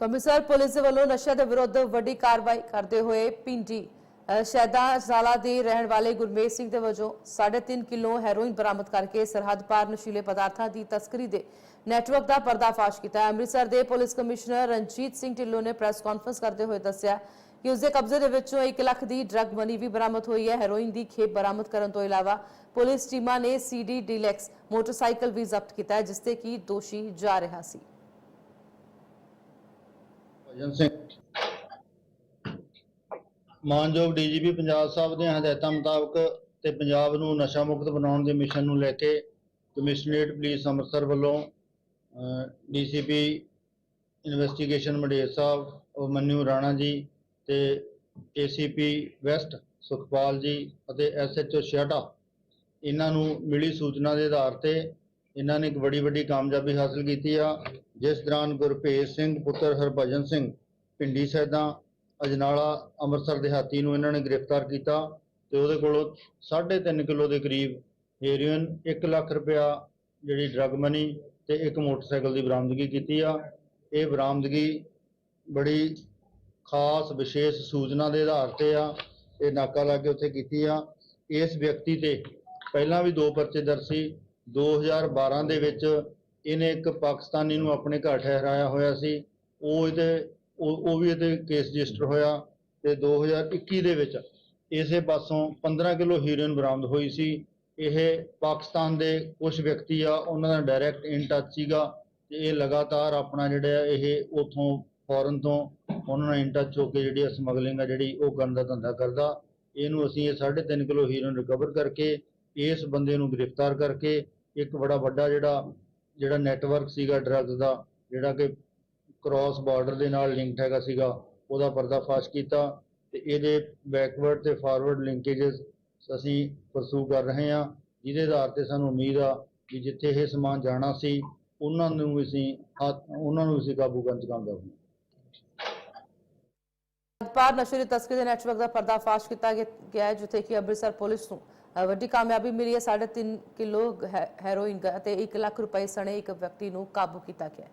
ਸੋ Amritsar police ਦੇ ਵੱਲੋਂ ਨਸ਼ਾ ਦੇ ਵਿਰੁੱਧ ਵੱਡੀ ਕਾਰਵਾਈ ਕਰਦੇ ਹੋਏ ਪਿੰਡੀ ਅ, ਸ਼ੈਦਾ ਜ਼ਾਲਾ ਦੇ ਰਹਿਣ ਵਾਲੇ ਗੁਰਮੇਜ ਸਿੰਘ ਦੇ ਵਜੋਂ 3.5 ਕਿਲੋ ਹੈਰੋਇਨ ਬਰਾਮਦ ਕਰਕੇ ਸਰਹੱਦ ਪਾਰ ਨਸ਼ੀਲੇ ਪਦਾਰਥਾਂ ਦੀ ਤਸਕਰੀ ਦੇ ਨੈਟਵਰਕ ਦਾ ਪਰਦਾਫਾਸ਼ ਕੀਤਾ ਹੈ। ਅੰਮ੍ਰਿਤਸਰ ਦੇ ਪੁਲਿਸ ਕਮਿਸ਼ਨਰ ਰਣਜੀਤ ਸਿੰਘ ਢਿੱਲੋਂ ਨੇ ਪ੍ਰੈਸ ਕਾਨਫਰੰਸ ਕਰਦੇ ਹੋਏ ਦੱਸਿਆ ਕਿ ਉਸ ਦੇ ਕਬਜ਼ੇ ਦੇ ਵਿੱਚੋਂ 1 ਲੱਖ ਦੀ ਡਰੱਗ ਮਨੀ ਵੀ ਬਰਾਮਦ ਹੋਈ ਹੈ। ਹੈਰੋਇਨ ਦੀ ਖੇਪ ਬਰਾਮਦ ਕਰਨ ਤੋਂ ਇਲਾਵਾ ਪੁਲਿਸ ਟੀਮਾਂ ਨੇ ਸੀਡੀ ਡੀਲੈਕਸ ਮੋਟਰਸਾਈਕਲ ਵੀ ਜ਼ਬਤ ਕੀਤਾ ਜਿਸ ਤੇ ਕਿ ਦੋਸ਼ੀ ਜਾ ਰਿਹਾ ਸੀ। ਭਜਨ ਸਿੰਘ। ਮਾਨਯੋਗ ਡੀਜੀਪੀ ਪੰਜਾਬ ਸਾਹਿਬ ਦੇ ਹਦਾਇਤਾਂ ਮੁਤਾਬਕ ਤੇ ਪੰਜਾਬ ਨੂੰ ਨਸ਼ਾ ਮੁਕਤ ਬਣਾਉਣ ਦੇ ਮਿਸ਼ਨ ਨੂੰ ਲੈ ਕੇ ਕਮਿਸ਼ਨਰੇਟ ਪੁਲਿਸ ਅੰਮ੍ਰਿਤਸਰ ਵੱਲੋਂ ਡੀਸੀਪੀ ਇਨਵੈਸਟੀਗੇਸ਼ਨ ਮੰਡੇਰ ਸਾਹਿਬ ਅਭਿਮਨਿਊ ਰਾਣਾ ਜੀ ਤੇ ਏਸੀਪੀ ਵੈਸਟ ਸੁਖਪਾਲ ਜੀ ਅਤੇ ਐਸਐਚਓ ਛਿਆਟਾ ਇਹਨਾਂ ਨੂੰ ਮਿਲੀ ਸੂਚਨਾ ਦੇ ਆਧਾਰ ਤੇ ਇਹਨਾਂ ਨੇ ਇੱਕ ਬੜੀ ਵੱਡੀ ਕਾਮਯਾਬੀ ਹਾਸਲ ਕੀਤੀ ਆ, ਜਿਸ ਦੌਰਾਨ ਗੁਰਭੇਜ ਸਿੰਘ, ਪੁੱਤਰ ਹਰਭਜਨ ਸਿੰਘ, ਪਿੰਡੀ ਸੈਦਾ, ਅਜਨਾਲਾ, ਅੰਮ੍ਰਿਤਸਰ ਦਿਹਾਤੀ ਨੂੰ ਇਹਨਾਂ ਨੇ ਗ੍ਰਿਫਤਾਰ ਕੀਤਾ ਤੇ ਉਹਦੇ ਕੋਲੋਂ 3.5 ਕਿਲੋ ਦੇ ਕਰੀਬ ਹੈਰੋਇਨ 1 ਲੱਖ ਰੁਪਇਆ ਜਿਹੜੀ ਡਰੱਗ ਮਨੀ ਤੇ ਇੱਕ ਮੋਟਰਸਾਈਕਲ ਦੀ ਬਰਾਮਦਗੀ ਕੀਤੀ ਆ। ਇਹ ਬਰਾਮਦਗੀ ਬੜੀ ਖਾਸ, ਵਿਸ਼ੇਸ਼ ਸੂਚਨਾ ਦੇ ਆਧਾਰ ਤੇ ਆ, ਇਹ ਨਾਕਾ ਲਾ ਕੇ ਉੱਥੇ ਕੀਤੀ ਆ। ਇਸ ਵਿਅਕਤੀ ਤੇ ਪਹਿਲਾਂ ਵੀ ਦੋ ਪਰਚੇ ਦਰਜ ਸੀ 2012 ਦੇ ਵਿੱਚ ਇਹਨੇ ਇੱਕ ਪਾਕਿਸਤਾਨੀ ਨੂੰ ਆਪਣੇ ਘਰ ਠਹਿਰਾਇਆ ਹੋਇਆ ਸੀ। ਉਹ ਇਹਦੇ, ਉਹ ਉਹ ਵੀ ਇਹਦੇ ਕੇਸ ਰਜਿਸਟਰ ਹੋਇਆ ਤੇ 2021 ਦੇ ਵਿੱਚ ਇਸੇ ਪਾਸੋਂ 15 ਕਿਲੋ ਹੀਰੋਇਨ ਬਰਾਮਦ ਹੋਈ ਸੀ। ਇਹ ਪਾਕਿਸਤਾਨ ਦੇ ਕੁਝ ਵਿਅਕਤੀ ਆ, ਉਹਨਾਂ ਦਾ ਡਾਇਰੈਕਟ ਇਨ ਟੱਚ ਸੀਗਾ ਤੇ ਇਹ ਲਗਾਤਾਰ ਆਪਣਾ ਜਿਹੜਾ ਇਹ ਉਥੋਂ ਫੋਰਨ ਤੋਂ ਉਹਨਾਂ ਨਾਲ ਇਨ ਟੱਚ ਹੋ ਕੇ ਜਿਹੜੀ ਸਮਗਲਿੰਗ ਆ ਜਿਹੜੀ, ਉਹ ਕਰਨ ਦਾ ਧੰਦਾ ਕਰਦਾ। ਇਹਨੂੰ ਅਸੀਂ ਇਹ 3.5 ਕਿਲੋ ਹੀਰੋਇਨ ਰਿਕਵਰ ਕਰਕੇ, ਇਸ ਬੰਦੇ ਨੂੰ ਗ੍ਰਿਫਤਾਰ ਕਰਕੇ ਇੱਕ ਬੜਾ ਵੱਡਾ ਜਿਹੜਾ ਜਿਹੜਾ ਨੈਟਵਰਕ ਸੀਗਾ ਡਰੱਗ ਦਾ, ਜਿਹੜਾ ਕਿ ਕ੍ਰਾਸ ਬਾਰਡਰ ਦੇ ਨਾਲ ਲਿੰਕਡ ਹੈਗਾ ਸੀਗਾ, ਉਹਦਾ ਪਰਦਾਫਾਸ਼ ਕੀਤਾ ਤੇ ਇਹਦੇ ਬੈਕਵਰਡ ਤੇ ਫਾਰਵਰਡ ਲਿੰਕੇजेस ਅਸੀਂ ਪਰਸੂ ਕਰ ਰਹੇ ਹਾਂ, ਜਿਹਦੇ ਆਧਾਰ ਤੇ ਸਾਨੂੰ ਉਮੀਦ ਆ ਕਿ ਜਿੱਥੇ ਇਹ ਸਮਾਨ ਜਾਣਾ ਸੀ, ਉਹਨਾਂ ਨੂੰ ਵੀ ਅਸੀਂ ਹੱਥ- ਉਹਨਾਂ ਨੂੰ ਅਸੀਂ ਕਾਬੂ ਕਰਨ ਚ ਕਾਮਯਾਬ ਹੋਏ ਪਾਰ ਨਸ਼ੇ ਦੀ ਤਸਕਰੀ ਦੇ ਨੈਟਵਰਕ ਦਾ ਪਰਦਾਫਾਸ਼ ਕੀਤਾ ਗਿਆ ਹੈ, ਜਿੱਥੇ ਕਿ ਅੰਮ੍ਰਿਤਸਰ ਪੁਲਿਸ ਨੂੰ ਵੱਡੀ ਕਾਮਯਾਬੀ ਮਿਲੀ ਹੈ। 3.5 ਕਿਲੋ ਹੈ- ਹੈਰੋਇਨ ਅਤੇ 1 ਲੱਖ ਰੁਪਏ ਸਣੇ ਇੱਕ ਵਿਅਕਤੀ ਨੂੰ ਕਾਬੂ ਕੀਤਾ ਗਿਆ